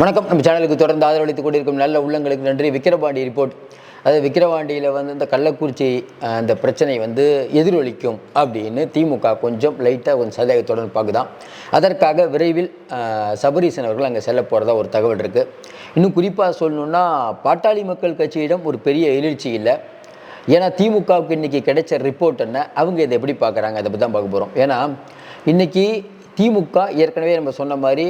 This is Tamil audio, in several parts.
வணக்கம். நம்ம சேனலுக்கு தொடர்ந்து ஆதரவளித்துக் கொண்டிருக்கும் நல்ல உள்ளங்களுக்கு நன்றி. விக்கிரபாண்டி ரிப்போர்ட் அதாவது விக்கிரவாண்டியில் வந்து இந்த கள்ளக்குறிச்சி அந்த பிரச்சனை வந்து எதிரொலிக்கும் அப்படின்னு திமுக கொஞ்சம் லைட்டாக கொஞ்சம் சந்தேகத்துடன் பார்க்குதான். அதற்காக விரைவில் சபரீசன் அவர்கள் அங்கே செல்ல போகிறதா ஒரு தகவல் இருக்குது இன்னும் குறிப்பாக சொல்லணுன்னா பாட்டாளி மக்கள் கட்சியிடம் ஒரு பெரிய எழுச்சி இல்லை. ஏன்னா திமுகவுக்கு இன்றைக்கி கிடைச்ச ரிப்போர்ட் என்ன அவங்க இதை எப்படி பார்க்குறாங்க அதை பற்றி தான் பார்க்க போகிறோம் ஏன்னா இன்றைக்கி திமுக ஏற்கனவே நம்ம சொன்ன மாதிரி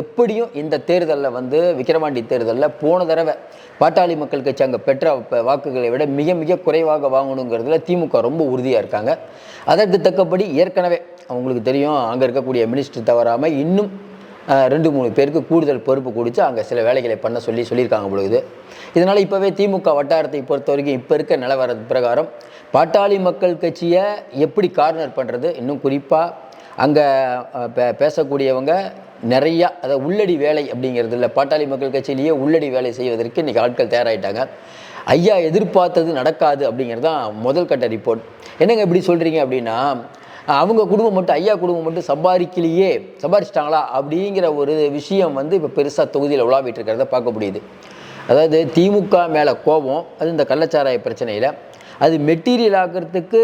எப்படியும் இந்த தேர்தலில் வந்து விக்கிரவாண்டி தேர்தலில் போன தடவை பாட்டாளி மக்கள் கட்சி அங்கே பெற்ற வாக்குகளை விட மிக மிக குறைவாக வாங்கணுங்கிறதுல திமுக ரொம்ப உறுதியாக இருக்காங்க. அதற்கு தக்கபடி ஏற்கனவே அவங்களுக்கு தெரியும் அங்கே இருக்கக்கூடிய மினிஸ்டர் தவறாமல் இன்னும் ரெண்டு மூணு பேருக்கு கூடுதல் பொறுப்பு கொடுத்து அங்கே சில வேலைகளை பண்ண சொல்லி சொல்லியிருக்காங்க பொழுது இதனால் இப்போவே திமுக வட்டாரத்தை பொறுத்த வரைக்கும் இப்போ இருக்க நிலவர பிரகாரம் பாட்டாளி மக்கள் கட்சியை எப்படி கார்னர் பண்ணுறது? இன்னும் குறிப்பாக அங்கே பேசக்கூடியவங்க நிறையா அதாவது உள்ளடி வேலை அப்படிங்கிறது இல்லை. பாட்டாளி மக்கள் கட்சியிலேயே உள்ளடி வேலை செய்வதற்கு இன்றைக்கி ஆட்கள் தயாராகிட்டாங்க ஐயா எதிர்பார்த்தது நடக்காது அப்படிங்கிறது தான் முதல் கட்ட ரிப்போர்ட் என்னங்க இப்படி சொல்கிறீங்க அப்படின்னா அவங்க குடும்பம் மட்டும் ஐயா குடும்பம் மட்டும் சம்பாதிக்கலையே சம்பாதிச்சிட்டாங்களா அப்படிங்கிற ஒரு விஷயம் வந்து இப்போ பெருசாக தொகுதியில் உலாவிட்டு இருக்கிறத பார்க்க முடியுது. அதாவது திமுக மேலே கோபம் அது இந்த கள்ளச்சாராய பிரச்சனையில். அது மெட்டீரியல் ஆக்கிறதுக்கு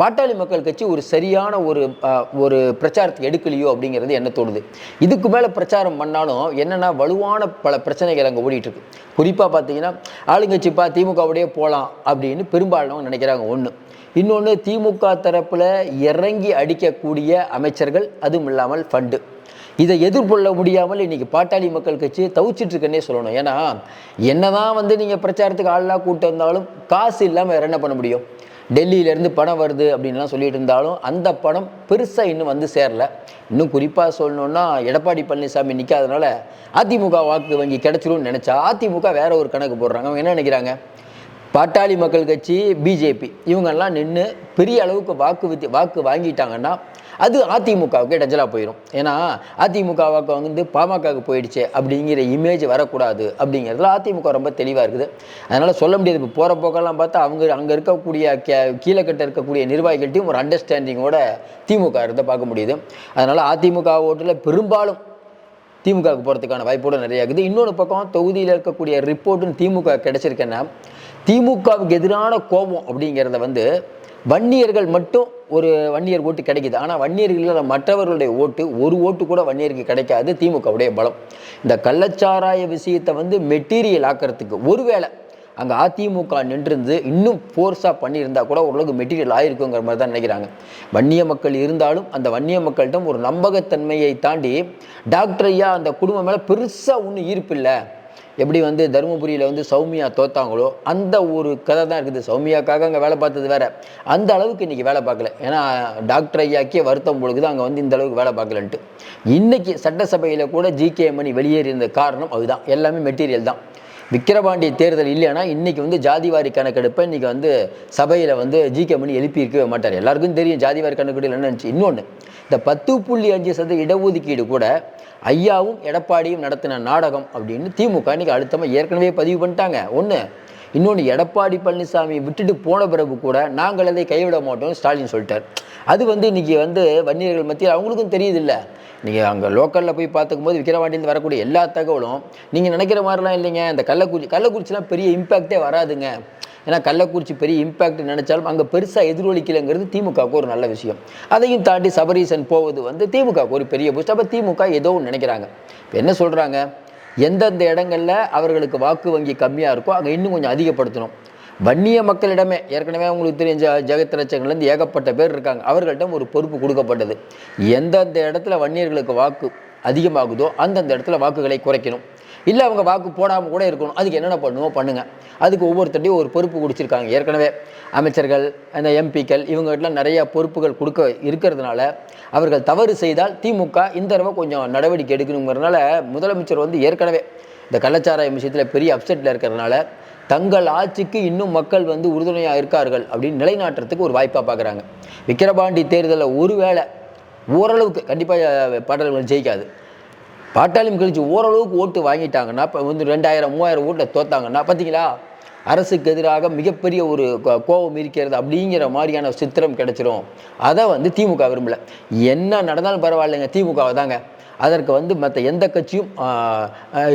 பாட்டாளி மக்கள் கட்சி ஒரு சரியான ஒரு ஒரு பிரச்சாரத்துக்கு எடுக்கலையோ அப்படிங்கிறது என்ன தோணுது? இதுக்கு மேலே பிரச்சாரம் பண்ணாலும் என்னென்னா வலுவான பல பிரச்சனைகள் அங்கே ஓடிட்டுருக்கு. குறிப்பாக பார்த்தீங்கன்னா ஆளுங்கட்சிப்பா திமுகவுடைய போகலாம் அப்படின்னு பெரும்பாலும் நினைக்கிறாங்க. ஒன்று இன்னொன்று திமுக தரப்பில் இறங்கி அடிக்கக்கூடிய அமைச்சர்கள் அதுவும் இல்லாமல் ஃபண்டு இதை எதிர்கொள்ள முடியாமல் இன்னைக்கு பாட்டாளி மக்கள் கட்சி தவிச்சிட்டு இருக்கன்னே சொல்லணும். ஏன்னா என்னதான் வந்து நீங்கள் பிரச்சாரத்துக்கு ஆள்லாம் கூட்டம் வந்தாலும் காசு இல்லாமல் வேறு என்ன பண்ண முடியும்? டெல்லியிலேருந்து பணம் வருது அப்படின்லாம் சொல்லிட்டு இருந்தாலும் அந்த பணம் பெருசாக இன்னும் வந்து சேரல. இன்னும் குறிப்பாக சொல்லணுன்னா எடப்பாடி பழனிசாமி நிற்காதனால அதிமுக வாக்கு வங்கி கிடச்சிரும்னு நினச்சா அதிமுக வேற ஒரு கணக்கு போடுறாங்க. அவங்க என்ன நினைக்கிறாங்க? பாட்டாளி மக்கள் கட்சி பிஜேபி இவங்கெல்லாம் நின்று பெரிய அளவுக்கு வாக்கு வித்தி வாக்கு வாங்கிட்டாங்கன்னா அது அதிமுகவுக்கு இடைஞ்சலாக போயிடும் ஏன்னா அதிமுகவாக்கு வந்து பாமகவுக்கு போயிடுச்சு அப்படிங்கிற இமேஜ் வரக்கூடாது அப்படிங்கிறதுல அதிமுக ரொம்ப தெளிவாக இருக்குது. அதனால் சொல்ல முடியாது. இப்போ போகிற போக்கெல்லாம் பார்த்தா அவங்க அங்கே இருக்கக்கூடிய கே கீழக்கட்ட இருக்கக்கூடிய நிர்வாகிகள்ட்டையும் ஒரு அண்டர்ஸ்டாண்டிங்கோட திமுக இருந்த பார்க்க முடியுது. அதனால் அதிமுக ஓட்டில் பெரும்பாலும் திமுகவுக்கு போகிறதுக்கான வாய்ப்போடு நிறைய இருக்குது. இன்னொரு பக்கம் தொகுதியில் இருக்கக்கூடிய ரிப்போர்ட்டுன்னு திமுக கிடச்சிருக்கேன்னா திமுகவுக்கு எதிரான கோபம் அப்படிங்கிறத வந்து வன்னியர்கள் மட்டும் ஒரு வன்னியர் ஓட்டு கிடைக்குது. ஆனால் வன்னியர்களில் மற்றவர்களுடைய ஓட்டு ஒரு ஓட்டு கூட வன்னியருக்கு கிடைக்காது திமுகவுடைய பலம். இந்த கள்ளச்சாராய விஷயத்தை வந்து மெட்டீரியல் ஆக்கிறதுக்கு ஒருவேளை அங்கே அதிமுக நின்றிருந்து இன்னும் ஃபோர்ஸாக பண்ணியிருந்தா கூட ஓரளவுக்கு மெட்டீரியல் ஆகிருக்குங்கிற மாதிரி தான் நினைக்கிறாங்க. வன்னிய மக்கள் இருந்தாலும் அந்த வன்னிய மக்கள்கிட்ட ஒரு நம்பகத்தன்மையை தாண்டி டாக்டர் ஐயா அந்த குடும்பம் மேலே பெருசாக ஒன்றும் ஈர்ப்பு இல்லை. எப்படி வந்து தருமபுரியில் வந்து சௌமியா தோத்தாங்களோ அந்த ஒரு கதை தான் இருக்குது. சௌமியாக்காக அங்கே வேலை பார்த்தது வேற. அந்த அளவுக்கு இன்றைக்கி வேலை பார்க்கல. ஏன்னா டாக்டர் ஐயாக்கே வருத்தம் பொழுது அங்கே வந்து இந்த அளவுக்கு வேலை பார்க்கலன்ட்டு. இன்றைக்கி சட்டசபையில் கூட ஜிகே மணி வெளியேறியிருந்த காரணம் அதுதான். எல்லாமே மெட்டீரியல் தான். விக்கிரவாண்டி தேர்தல் இல்லைன்னா இன்றைக்கி வந்து ஜாதிவாரி கணக்கெடுப்பை இன்னைக்கு வந்து சபையில் வந்து ஜிகே மணி எழுப்பி இருக்கவே மாட்டார். எல்லாருக்கும் தெரியும் ஜாதிவாரி கணக்கெடுப்பு என்னன்னு இன்னொன்று இந்த பத்து புள்ளி அஞ்சு சதவீத இடஒதுக்கீடு கூட ஐயாவும் எடப்பாடியும் நடத்தின நாடகம் அப்படின்னு திமுக இன்றைக்கி அழுத்தமாக ஏற்கனவே பதிவு பண்ணிட்டாங்க. ஒன்று இன்னொன்று எடப்பாடி பழனிசாமி விட்டுட்டு போன பிறகு கூட நாங்கள் அதை கைவிட மாட்டோம் ஸ்டாலின் சொல்லிட்டார். அது வந்து இன்றைக்கி வந்து வன்னியர்கள் மத்தியில் அவங்களுக்கும் தெரியுதில்ல. நீங்கள் அங்கே லோக்கலில் போய் பார்த்துக்கும் போது விக்கிரவாண்டியில் வரக்கூடிய எல்லா தகவலும் நீங்கள் நினைக்கிற மாதிரிலாம் இல்லைங்க. இந்த கள்ளக்குறிச்சி கள்ளக்குறிச்சிலாம் பெரிய இம்பேக்டே வராதுங்க. ஏன்னா கள்ளக்குறிச்சி பெரிய இம்பேக்ட் நினைச்சாலும் அங்கே பெருசாக எதிரொலிக்கலைங்கிறது திமுகவுக்கு ஒரு நல்ல விஷயம். அதையும் தாண்டி சபரீசன் போவது வந்து திமுகவுக்கு ஒரு பெரிய பூஸ்ட் அப்போ திமுக ஏதோ ஒன்று நினைக்கிறாங்க. இப்போ என்ன சொல்கிறாங்க எந்தெந்த இடங்களில் அவர்களுக்கு வாக்கு வங்கி கம்மியாக இருக்கோ அங்கே இன்னும் கொஞ்சம் அதிகப்படுத்தணும். வன்னிய மக்களிடமே ஏற்கனவே உங்களுக்கு தெரியும் ஜ ஜெகத் ரச்சகங்கள்லேருந்து ஏகப்பட்ட பேர் இருக்காங்க. அவர்கள்ட்ட ஒரு பொறுப்பு கொடுக்கப்பட்டது. எந்தெந்த இடத்துல வன்னியர்களுக்கு வாக்கு அதிகமாகுதோ அந்தந்த இடத்துல வாக்குகளை குறைக்கணும். இல்லை அவங்க வாக்கு போடாமல் கூட இருக்கணும். அதுக்கு என்னென்ன பண்ணுவோம் பண்ணுங்கள் அதுக்கு ஒவ்வொருத்தட்டையும் ஒரு பொறுப்பு கொடுத்துருக்காங்க ஏற்கனவே அமைச்சர்கள் அந்த எம்பிக்கள் இவங்ககிட்டலாம் நிறைய பொறுப்புகள் கொடுக்க இருக்கிறதுனால அவர்கள் தவறு செய்தால் திமுக இந்த தடவை கொஞ்சம் நடவடிக்கை எடுக்கணுங்கிறதுனால முதலமைச்சர் வந்து ஏற்கனவே இந்த கள்ளச்சாராய விஷயத்தில் பெரிய அப்செட்டில் இருக்கிறதுனால தங்கள் ஆட்சிக்கு இன்னும் மக்கள் வந்து உறுதுணையாக இருக்கார்கள் அப்படின்னு நிலைநாட்டுறதுக்கு ஒரு வாய்ப்பாக பார்க்குறாங்க விக்கிரபாண்டி தேர்தலில் ஒருவேளை ஓரளவுக்கு கண்டிப்பாக பாடல்கள் ஜெயிக்காது. பாட்டாளி கழிச்சு ஓரளவுக்கு ஓட்டு வாங்கிட்டாங்கன்னா இப்போ வந்து ரெண்டாயிரம் மூவாயிரம் ஓட்டில் தோத்தாங்கன்னா பார்த்தீங்களா அரசுக்கு எதிராக மிகப்பெரிய ஒரு கோ- கோபம் இருக்கிறது அப்படிங்கிற மாதிரியான சித்திரம் கிடைச்சிரும். அதை வந்து திமுக விரும்பலை. என்ன நடந்தாலும் பரவாயில்லைங்க திமுகவை தாங்க. அதற்கு வந்து மற்ற எந்த கட்சியும்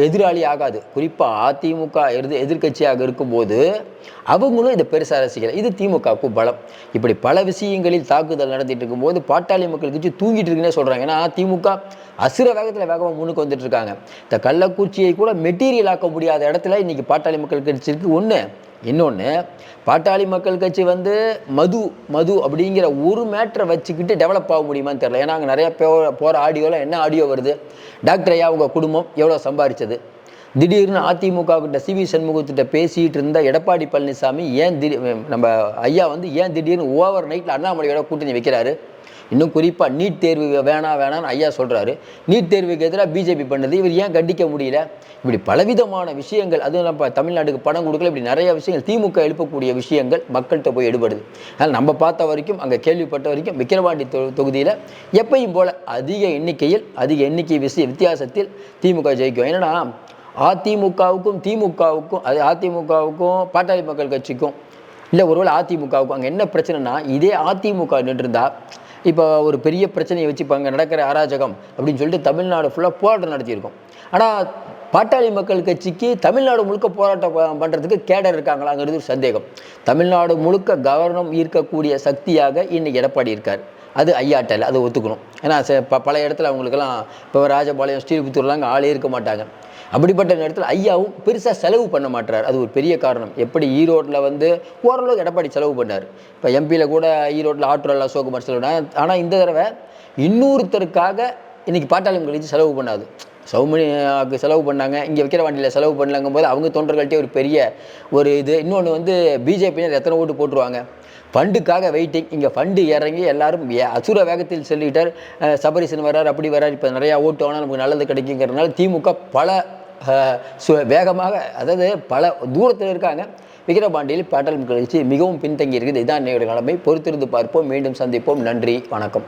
எதிராளி ஆகாது. குறிப்பாக அதிமுக எதிர் எதிர்க்கட்சியாக இருக்கும்போது அவங்களும் இதை பெருசாக ரசிக்கல. இது திமுகவுக்கு பலம். இப்படி பல விஷயங்களில் தாக்குதல் நடத்திட்டு இருக்கும்போது பாட்டாளி மக்கள் கட்சி தூங்கிட்டு இருக்குன்னே சொல்கிறாங்க ஏன்னா திமுக அசுர வேகத்தில் வேகமாக முன்னுக்கு வந்துட்டு இருக்காங்க. இந்த கள்ளக்குறிச்சியை கூட மெட்டீரியல் ஆக்க முடியாத இடத்துல இன்னைக்கு பாட்டாளி மக்கள் கட்சி ஒன்று இன்னொன்று பாட்டாளி மக்கள் கட்சி வந்து மது மது அப்படிங்கிற ஒரு மேட்டரை வச்சுக்கிட்டு டெவலப் ஆக முடியுமான்னு தெரியல. ஏன்னா அங்கே நிறையா போ போகிற ஆடியோவில் என்ன ஆடியோ வருது? டாக்டர் ஐயா உங்கள் குடும்பம் எவ்வளோ சம்பாரிச்சது? திடீர்னு அதிமுக கிட்ட சிவி சண்முகத்திட்ட பேசிட்டு இருந்த எடப்பாடி பழனிசாமி ஏன் திடீர் நம்ம ஐயா வந்து ஏன் திடீர்னு ஓவர் நைட்டில் அண்ணாமலையோட கூட்டணி வைக்கிறாரு? இன்னும் குறிப்பாக நீட் தேர்வு வேணாம் வேணாம்னு ஐயா சொல்கிறாரு நீட் தேர்வுக்கு எதிராக பிஜேபி பண்ணுது. இவர் ஏன் கண்டிக்க முடியல? இப்படி பலவிதமான விஷயங்கள் அதுவும் நம்ம தமிழ்நாட்டுக்கு பணம் கொடுக்கல இப்படி நிறைய விஷயங்கள் திமுக எழுப்பக்கூடிய விஷயங்கள் மக்கள்கிட்ட போய் எடுபடுது. அதனால் நம்ம பார்த்த வரைக்கும் அங்கே கேள்விப்பட்ட வரைக்கும் விக்கிரவாண்டி தொ தொகுதியில் எப்பையும் போல் அதிக எண்ணிக்கையில் அதிக எண்ணிக்கை விஷய வித்தியாசத்தில் திமுக ஜெயிக்கும். என்னென்னா அதிமுகவுக்கும் திமுகவுக்கும் அது அதிமுகவுக்கும் பாட்டாளி மக்கள் கட்சிக்கும். இல்லை ஒருவேளை அதிமுகவுக்கும் அங்கே என்ன பிரச்சனைனா இதே அதிமுக நின்றுருந்தா இப்போ ஒரு பெரிய பிரச்சனையை வச்சு இப்போ அங்கே நடக்கிற அராஜகம் அப்படின்னு சொல்லிட்டு தமிழ்நாடு ஃபுல்லாக போராட்டம் நடத்தியிருக்கோம். ஆனால் பாட்டாளி மக்கள் கட்சிக்கு தமிழ்நாடு முழுக்க போராட்டம் பண்ணுறதுக்கு கேடர் இருக்காங்களாங்கிறது ஒரு சந்தேகம். தமிழ்நாடு முழுக்க கவர்னம் ஈர்க்கக்கூடிய சக்தியாக இன்னைக்கு எடப்பாடி இருக்கார். அது ஐயாட்டல் அது ஒத்துக்கணும். ஏன்னா ச- ப பல இடத்துல அவங்களுக்கெல்லாம் இப்போ ராஜபாளையம் ஸ்ரீபுத்தூர்லாம் அங்கே ஆளே இருக்க மாட்டாங்க. அப்படிப்பட்ட நேரத்தில் ஐயாவும் பெருசாக செலவு பண்ண மாட்டார் அது ஒரு பெரிய காரணம். எப்படி ஈரோட்டில் வந்து ஓரளவுக்கு எடப்பாடி செலவு பண்ணார். இப்போ எம்பியில் கூட ஈரோட்டில் ஆட்டோவில் அசோக்குமார் செலவு ஆனால் இந்த தடவை இன்னொருத்தருக்காக இன்றைக்கி பாட்டாளி கழிச்சு செலவு பண்ணாது. சௌமணியாவுக்கு செலவு பண்ணாங்க. இங்கே வைக்கிற வண்டியில் செலவு பண்ணலங்கும் போது அவங்க தொண்டர்கள்ட்டே ஒரு பெரிய ஒரு இது. இன்னொன்று வந்து பிஜேபியினர் எத்தனை ஓட்டு போட்டுருவாங்க? ஃபண்டுக்காக வெயிட்டிங் இங்கே ஃபண்டு இறங்கி எல்லாரும் ஏ- அசுர வேகத்தில் சொல்லிட்டார். சபரிசன் வரார் அப்படி வரார் இப்போ நிறையா ஓட்டு ஆனால் நமக்கு நல்லது கிடைக்குங்கிறதுனால திமுக பல சு- வேகமாக அதாவது பல தூரத்தில் இருக்காங்க. விக்கிரபாண்டியில் பாட்டாளி கட்சி மிகவும் பின்தங்கி இருக்குது இதான் என்னுடைய நிலைமை. பொறுத்திருந்து பார்ப்போம். மீண்டும் சந்திப்போம். நன்றி. வணக்கம்.